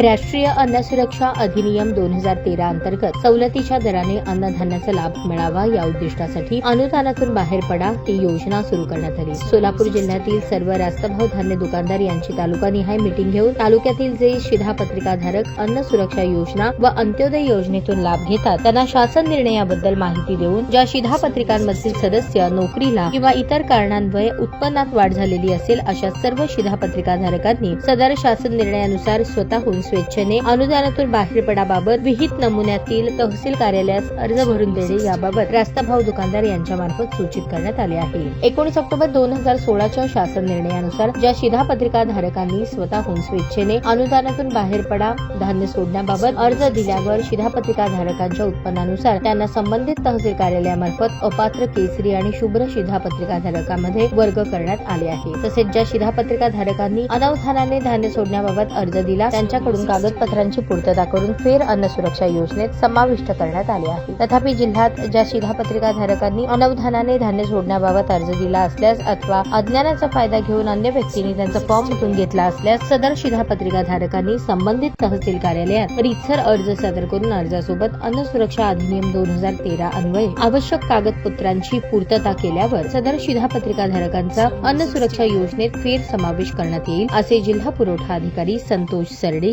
राष्ट्रीय अन्न सुरक्षा अधिनियम दोन हजार तेरा अंतर्गत सवलतीच्या दराने अन्नधान्याचा लाभ मिळावा या उद्दिष्टासाठी अनुदानातून बाहेर पडा ही योजना सुरू करण्यात आली. सोलापूर जिल्ह्यातील सर्व रास्तभाव धान्य दुकानदार यांची तालुकानिहाय मिटिंग घेऊन तालुक्यातील जे शिधापत्रिकाधारक अन्न सुरक्षा योजना व अंत्योदय योजनेतून लाभ घेतात त्यांना शासन निर्णयाबद्दल माहिती देऊन ज्या शिधापत्रिकांमधील सदस्य नोकरीला किंवा इतर कारणांमुळे उत्पन्नात वाढ झालेली असेल अशा सर्व शिधापत्रिकाधारकांनी सदर शासन निर्णयानुसार स्वतःहून स्वेच्छेने अनुदानातून बाहेर पडाबाबत विहित नमुन्यातील तहसील कार्यालयास अर्ज भरून देणे याबाबत रास्ताभाव दुकानदार यांच्या मार्फत सूचित करण्यात आले आहे. एकोणीस ऑक्टोबर दोन हजार सोळाच्या शासन निर्णयानुसार ज्या शिधापत्रिका धारकांनी स्वतःहून स्वेच्छेने अनुदानातून बाहेर पडा धान्य सोडण्याबाबत अर्ज दिल्यावर शिधापत्रिका धारकांच्या उत्पन्नानुसार त्यांना संबंधित तहसील कार्यालयामार्फत अपात्र केसरी आणि शुभ्र शिधापत्रिका धारकांमध्ये वर्ग करण्यात आले आहे. तसेच ज्या शिधापत्रिका धारकांनी अनवधानाने धान्य सोडण्याबाबत अर्ज दिला त्यांच्याकडून कागदपत्रांची पूर्तता करून फेर अन्न सुरक्षा योजनेत समाविष्ट करण्यात आले आहे. तथापि जिल्ह्यात ज्या शिधापत्रिका धारकांनी अनवधानाने धान्य सोडण्याबाबत अर्ज दिला असल्यास अथवा अज्ञानाचा फायदा घेऊन अन्य व्यक्तींनी त्यांचा फॉर्म उठून घेतला असल्यास सदर शिधापत्रिका धारकांनी संबंधित तहसील कार्यालयात रीतसर अर्ज सादर करून अर्जासोबत अन्न सुरक्षा अधिनियम दोन हजार तेरा अन्वये आवश्यक कागदपत्रांची पूर्तता केल्यावर सदर शिधापत्रिका धारकांचा अन्न सुरक्षा योजनेत फेर समावेश करण्यात येईल असे जिल्हा पुरवठा अधिकारी संतोष सरडे